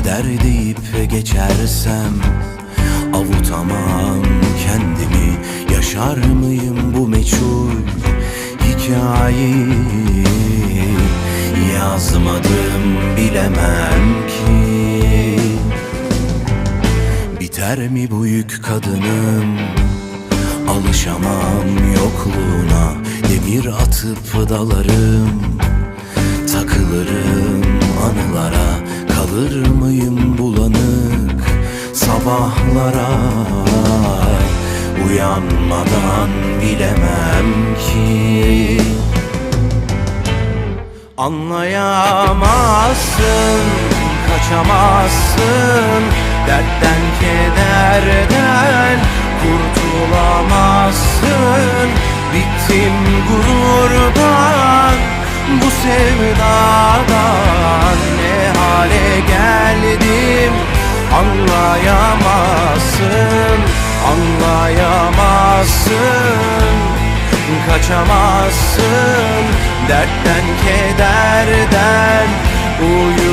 Kader deyip geçersem Avutamam kendimi Yaşar mıyım bu meçhul hikayeyi? Yazmadım bilemem ki. Biter mi bu yük kadınım? Alışamam yokluğuna Demir atıp dalarım Sabahlara Uyanmadan bilemem ki. Anlayamazsın, kaçamazsın Dertten kederden kurtulamazsın. Bittim gururdan, bu sevdadan kaçamazsın Dertten kederden uyuyamazsın